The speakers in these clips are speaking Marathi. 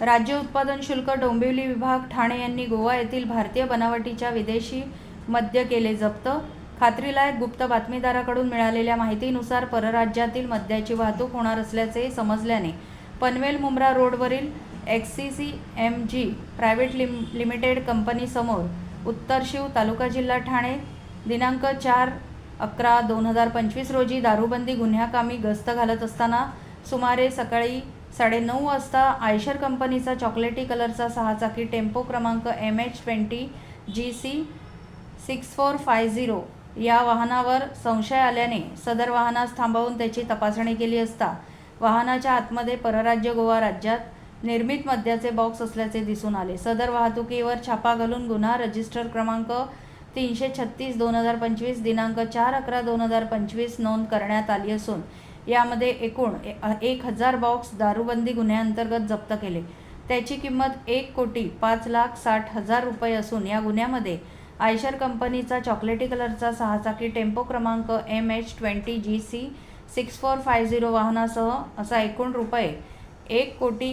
राज्य उत्पादन शुल्क डोंबिवली विभाग ठाणे यांनी गोवा येथील भारतीय बनावटीच्या विदेशी मद्य केले जप्त. खात्रीलायक गुप्त बातमीदाराकडून मिळालेल्या माहितीनुसार परराज्यातील मद्याची वाहतूक होणार असल्याचे समजल्याने पनवेल मुंब्रा रोडवरील एक्सीसी एम जी प्रायव्हेट लिम लिमिटेड कंपनीसमोर उत्तर शिव तालुका जिल्हा ठाणे दिनांक चार अकरा दोन हजार पंचवीस रोजी दारूबंदी गुन्ह्याकामी गस्त घालत असताना सुमारे सकाळी साडेनऊ वाजता आयशर कंपनीचा चॉकलेटी कलरचा सहाचाकी टेम्पो क्रमांक M H twenty G C six four five zero या वाहनावर संशय आल्याने सदर वाहनास थांबवून त्याची तपासणी केली असता वाहनाच्या आतमध्ये परराज्य गोवा राज्यात निर्मित मद्याचे बॉक्स असल्याचे दिसून आले. सदर वाहतुकीवर छापा घालून गुन्हा रजिस्टर क्रमांक तीनशे छत्तीस दोन हजार पंचवीस दिनांक चार अकरा दोन हजार पंचवीस नोंद करण्यात आली असून यामध्ये एकूण ए- एक हजार बॉक्स दारूबंदी गुन्ह्याअंतर्गत जप्त केले. त्याची किंमत एक कोटी पाच लाख साठ हजार रुपये असून या गुन्ह्यामध्ये आयशर कंपनीचा चॉकलेटी कलरचा सहाचाकी टेम्पो क्रमांक M H twenty G C six four five zero वाहनासह असा एकूण रुपये एक कोटी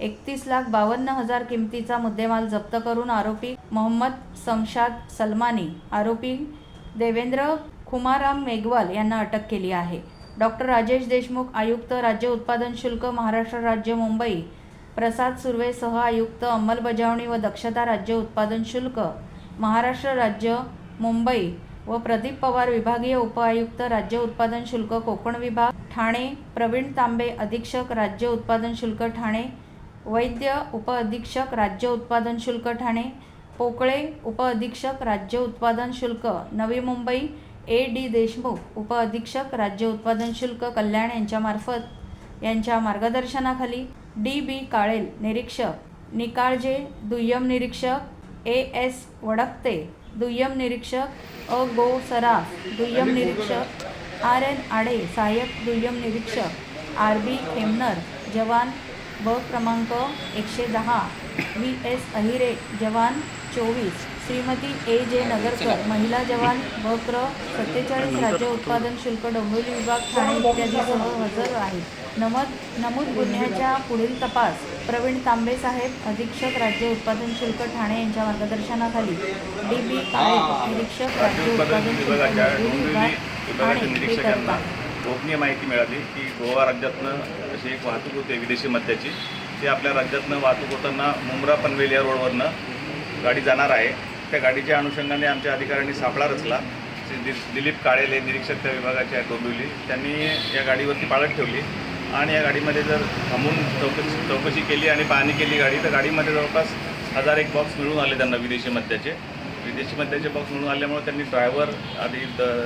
एकतीस लाख बावन्न हजार किमतीचा मुद्देमाल जप्त करून आरोपी मोहम्मद समशाद सलमानी आरोपी देवेंद्र खुमाराम मेघवाल यांना अटक केली आहे. डॉक्टर राजेश देशमुख आयुक्त राज्य उत्पादन शुल्क महाराष्ट्र राज्य मुंबई प्रसाद सुर्वे सह आयुक्त अंमलबजावणी व दक्षता राज्य उत्पादन शुल्क महाराष्ट्र राज्य मुंबई व प्रदीप पवार विभागीय उपआयुक्त राज्य उत्पादन शुल्क कोकण विभाग ठाणे प्रवीण तांबे अधीक्षक राज्य उत्पादन शुल्क ठाणे वैद्य उपअधीक्षक राज्य उत्पादन शुल्क ठाणे पोकळे उपअधीक्षक राज्य उत्पादन शुल्क नवी मुंबई ए डी देशमुख उपअधीक्षक राज्य उत्पादन शुल्क कल्याण यांच्यामार्फत यांच्या मार्गदर्शनाखाली डी बी काळेल निरीक्षक निकाळजे दुय्यम निरीक्षक ए एस वडकते दुय्यम निरीक्षक अ गो सराफ दुय्यम निरीक्षक आर एन आडे सहाय्यक दुय्यम निरीक्षक आर बी खेमनर जवान ब क्रमांक एकशे दहा व्ही एस अहिरे जवान चोवीस. श्रीमती ए. जे. नगरकर महिला जवान ब क्र सत्तेचाळीस राज्य उत्पादन शुल्क डोंबिवली विभाग ठाणे इत्यादीसह हजर आहेत. नमद नमूद गुन्ह्याच्या पुढील तपास. प्रवीण तांबे साहेब अधीक्षक राज्य उत्पादन शुल्क ठाणे यांच्या मार्गदर्शनाखाली. डी. बी. काळे निरीक्षक राज्य उत्पादन शुल्क डोंबिवली विभाग ठाणे हे करतात. गोपनीय माहिती मिळाली की गोवा राज्यातनं अशी एक वाहतूक होते विदेशी मद्याची ती आपल्या राज्यातनं वाहतूक होताना मुंब्रा पनवेल या रोडवरनं गाडी जाणार आहे. त्या गाडीच्या अनुषंगाने आमच्या अधिकाऱ्यांनी सापळा रचला. दि- दिलीप काळेले निरीक्षक त्या विभागाचे आहेत डोंबिवली. त्यांनी या गाडीवरती पाळत ठेवली. आणि या गाडीमध्ये जर थांबून चौकशी चौकशी केली आणि पाहणी केली गाडी तर गाडीमध्ये जवळपास हजार एक बॉक्स मिळून आले त्यांना विदेशी मद्याचे. विदेशी मद्याचे बॉक्स मिळून आल्यामुळे त्यांनी ड्रायव्हर आणि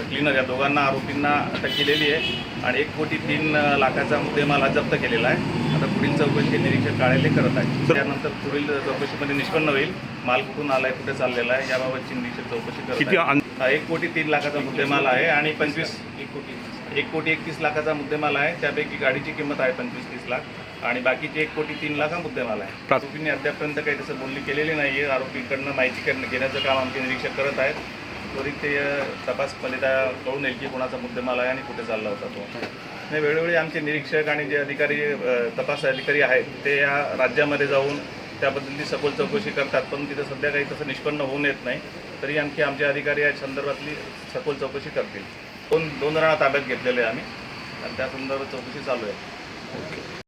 क्लीनर या दोघांना आरोपींना अटक केलेली आहे. आणि एक कोटी तीन लाखाचा मुद्देमाल हा जप्त केलेला आहे. आता पुढील चौकशी निरीक्षक काळेले करत आहे त्यानंतर पुढील चौकशीमध्ये निष्पन्न होईल. माल कुठून आलाय कुठे चाललेला आहे याबाबतची निरीक्षक चौकशी करत आहे. हा, एक कोटी तीन लाखाचा मुद्देमाल आहे आणि पंचवीस एक कोटी एक कोटी एकतीस लाखाचा मुद्देमाल आहे. त्यापैकी गाडीची किंमत आहे पंचवीस तीस लाख. आणि बाकीचे एक कोटी तीन लाख हा मुद्देमाल आहे. आरोपींनी अद्यापर्यंत काही तसं बोलणी केलेली नाही आहे आरोपीकडनं माहिती करणं घेण्याचं काम आमचे निरीक्षक करत आहेत. त्वरित ते तपास फलिता कळून येईल की कोणाचा मुद्देमाल आहे आणि कुठे चालला होता तो. नाही वेळोवेळी आमचे निरीक्षक आणि जे अधिकारी तपास अधिकारी आहेत ते या राज्यामध्ये जाऊन त्याबद्दलची सखोल चौकशी करतात पण तिथं सध्या काही तसं निष्पन्न होऊन येत नाही. तरी आणखी आमचे अधिकारी या संदर्भातली सखोल चौकशी करतील. दोन दोन जणांना ताब्यात घेतलेले आहे आम्ही. आणि त्या संदर्भात चौकशी चालू आहे.